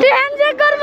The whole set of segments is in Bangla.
ট্রেন যে করব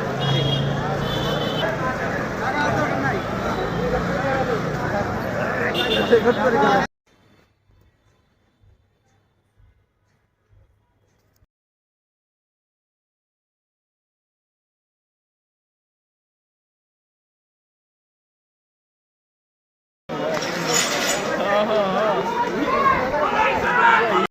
শেখ